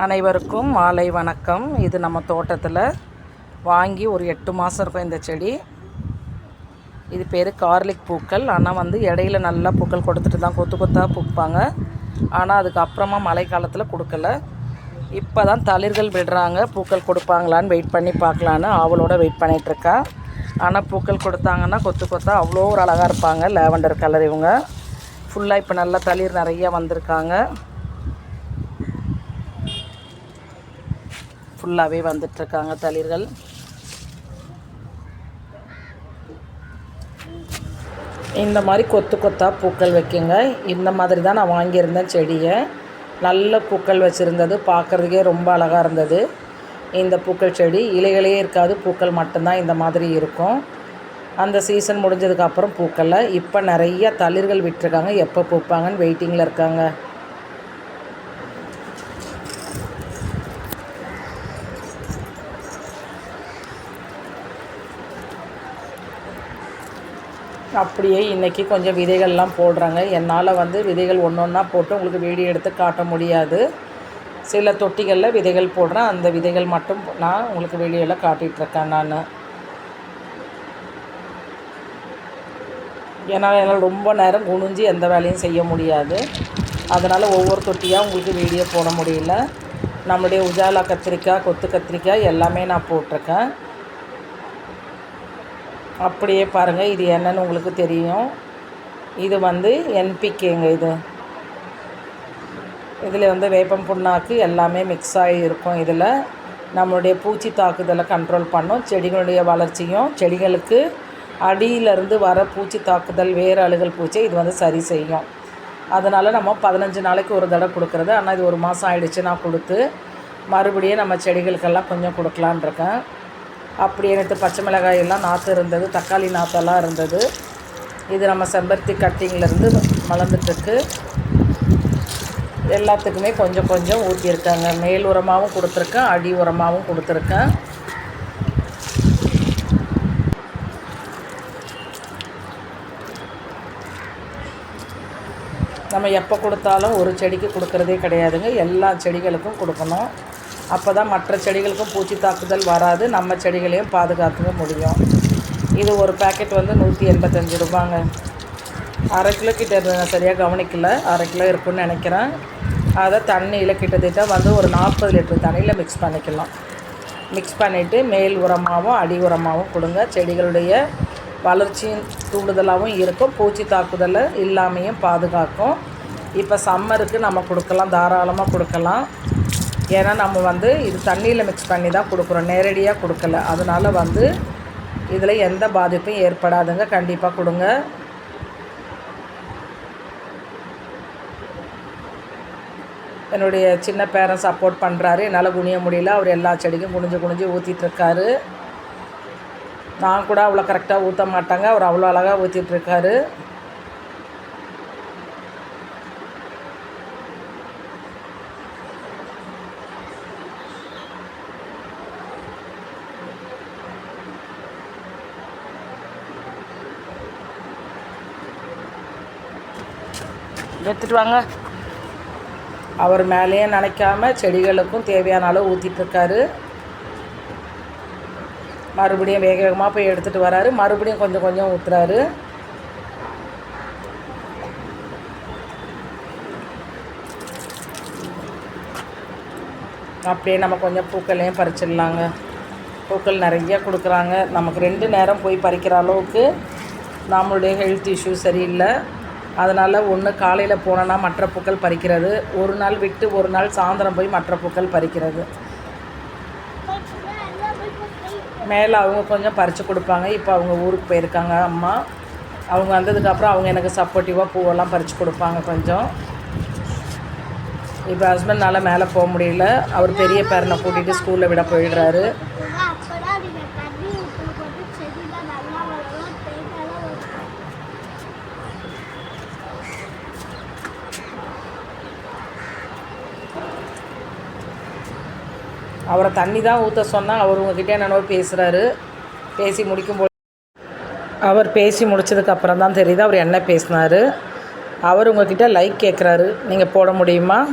அனைவருக்கும் மாலை வணக்கம். இது நம்ம தோட்டத்தில் வாங்கி ஒரு எட்டு மாதம் இருக்கும் இந்த செடி. இது பேர் கார்லிக் பூக்கள். ஆனால் வந்து இடையில நல்லா பூக்கள் கொடுத்துட்டு தான் கொத்து கொத்தாக பூப்பாங்க. ஆனால் அதுக்கப்புறமா மழை காலத்தில் கொடுக்கல. இப்போ தான் தளிர்கள் விடுறாங்க. பூக்கள் கொடுப்பாங்களான்னு வெயிட் பண்ணி பார்க்கலான்னு அவளோட வெயிட் பண்ணிகிட்ருக்கேன் ஆனால் பூக்கள் கொடுத்தாங்கன்னா கொத்து கொத்தா அவ்வளோ ஒரு அழகாக இருப்பாங்க. லேவண்டர் கலர் இவங்க. ஃபுல்லாக இப்போ நல்லா தளிர் நிறையா வந்திருக்காங்க. ஃபுல்லாகவே வந்துட்டுருக்காங்க தளிர்கள். இந்த மாதிரி கொத்து கொத்தாக பூக்கள் வைக்குங்க. இந்த மாதிரி தான் நான் வாங்கியிருந்தேன் செடியை. நல்ல பூக்கள் வச்சுருந்தது. பார்க்குறதுக்கே ரொம்ப அழகாக இருந்தது. இந்த பூக்கள் செடி இலைகளே இருக்காது. பூக்கள் மட்டும்தான் இந்த மாதிரி இருக்கும். அந்த சீசன் முடிஞ்சதுக்கப்புறம் பூக்களில். இப்போ நிறைய தளிர்கள் விட்டுருக்காங்க. எப்போ பூப்பாங்கன்னு வெயிட்டிங்கில் இருக்காங்க. அப்படியே இன்றைக்கி கொஞ்சம் விதைகள்லாம் போடுறாங்க. என்னால் வந்து விதைகள் ஒன்று ஒன்றா போட்டு உங்களுக்கு வீடியோ எடுத்து காட்ட முடியாது. சில தொட்டிகளில் விதைகள் போடுறேன். அந்த விதைகள் மட்டும் நான் உங்களுக்கு வீடியோவில் காட்டிகிட்ருக்கேன் நான். ஏன்னா என்னால் ரொம்ப நேரம் குனிஞ்சு எந்த வேலையும் செய்ய முடியாது. அதனால் ஒவ்வொரு தொட்டியாக உங்களுக்கு வீடியோ போட முடியல. நம்முடைய உஜாலா கத்திரிக்காய் கொத்து கத்திரிக்காய் எல்லாமே நான் போட்டிருக்கேன். அப்படியே பாருங்கள் இது என்னன்னு உங்களுக்கு தெரியும். இது வந்து என்பிகேங்க இது. இதில் வந்து வேப்பம் புண்ணாக்கு எல்லாமே மிக்ஸ் ஆகி இருக்கும் இதில். நம்மளுடைய பூச்சி தாக்குதலை கண்ட்ரோல் பண்ணும். செடிகளுடைய வளர்ச்சியும் செடிகளுக்கு அடியிலிருந்து வர பூச்சி தாக்குதல் வேறு அழுகல் பூச்சியை இது வந்து சரி செய்யும். அதனால் நம்ம பதினஞ்சு நாளைக்கு ஒரு தடவை கொடுக்குறது. ஆனால் இது ஒரு மாதம் ஆயிடுச்சு நான் கொடுத்து மறுபடியும் நம்ம செடிகளுக்கெல்லாம் கொஞ்சம் கொடுக்கலான் இருக்கேன். அப்படி எனக்கு பச்சை மிளகாய் எல்லாம் நாற்று இருந்தது தக்காளி நாற்றெல்லாம் இருந்தது. இது நம்ம செம்பருத்தி கட்டிங்லேருந்து வளர்ந்துட்டுருக்கு எல்லாத்துக்குமே கொஞ்சம் கொஞ்சம் ஊற்றியிருக்காங்க மேல் உரமாகவும் கொடுத்துருக்கேன் அடி உரமாகவும் கொடுத்துருக்கேன். நம்ம எப்போ கொடுத்தாலும் ஒரு செடிக்கு கொடுக்குறதே கிடையாதுங்க. எல்லா செடிகளுக்கும் கொடுக்கணும். அப்போ தான் மற்ற செடிகளுக்கும் பூச்சி தாக்குதல் வராது. நம்ம செடிகளையும் பாதுகாத்துக்க முடியும். இது ஒரு பேக்கெட் வந்து நூற்றி எண்பத்தஞ்சு ரூபாங்க. அரை கிலோ கிட்ட நான் சரியாக கவனிக்கல. அரை கிலோ இருக்குன்னு நினைக்கிறேன். அதை தண்ணியில் கிட்டத்தட்ட வந்து ஒரு நாற்பது லிட்டர் தண்ணியில் மிக்ஸ் பண்ணிக்கலாம். மிக்ஸ் பண்ணிவிட்டு மேல் உரமாகவும் அடி உரமாகவும் கொடுங்க. செடிகளுடைய வளர்ச்சியும் தூண்டுதலாகவும் இருக்கும். பூச்சி தாக்குதலை இல்லாமையும் பாதுகாக்கும். இப்போ சம்மருக்கு நம்ம கொடுக்கலாம். தாராளமாக கொடுக்கலாம். ஏன்னா நம்ம வந்து இது தண்ணியில் மிக்ஸ் பண்ணி தான் கொடுக்குறோம். நேரடியாக கொடுக்கல. அதனால் வந்து இதில் எந்த பாதிப்பும் ஏற்படாதுங்க. கண்டிப்பாக கொடுங்க. என்னுடைய சின்ன பேரன் சப்போர்ட் பண்ணுறாரு என்னால் குனிய முடியல. அவர் எல்லா செடிக்கும் குனிஞ்சு குனிஞ்சு ஊற்றிட்டுருக்காரு நான் கூட அவ்வளோ கரெக்டாக ஊற்ற மாட்டாங்க. அவர் அவ்வளோ அழகாக ஊற்றிட்டுருக்காரு எடுத்துகிட்டு வாங்க. அவர் மேலேயே நினைக்காம செடிகளுக்கும் தேவையான அளவு ஊற்றிட்டுருக்காரு மறுபடியும் வேக வேகமாக போய் எடுத்துகிட்டு வராரு. மறுபடியும் கொஞ்சம் கொஞ்சம் ஊற்றுறாரு அப்படியே நம்ம கொஞ்சம் பூக்களையும் பறிச்சிடலாங்க. பூக்கள் நிறைய கொடுக்குறாங்க. நமக்கு ரெண்டு நேரம் போய் பறிக்கிற அளவுக்கு நம்மளுடைய ஹெல்த் இஷ்யூ சரியில்லை. அதனால் ஒன்று காலையில் போனோன்னா மற்ற பூக்கள் பறிக்கிறது. ஒரு நாள் விட்டு ஒரு நாள் சாயந்தரம் போய் மற்ற பூக்கள் பறிக்கிறது. மேலே அவங்க கொஞ்சம் பறித்து கொடுப்பாங்க. இப்போ அவங்க ஊருக்கு போயிருக்காங்க அம்மா. அவங்க வந்ததுக்கப்புறம் அவங்க எனக்கு சப்போர்ட்டிவாக பூவெல்லாம் பறித்து கொடுப்பாங்க கொஞ்சம். இப்போ ஹஸ்பண்ட்னால் மேலே போக முடியல. அவர் பெரிய பேரனை கூட்டிகிட்டு ஸ்கூலில் விட போயிடுறாரு. அவரை தண்ணி தான் ஊற்ற சொன்னால் அவர் உங்ககிட்ட என்னென்னோ பேசுகிறாரு பேசி முடிக்கும்போது அவர் பேசி முடிச்சதுக்கப்புறம் தான் தெரியுது அவர் என்ன பேசினாரு. அவர் உங்ககிட்ட லைக் கேட்குறாரு நீங்கள் போட முடியுமா?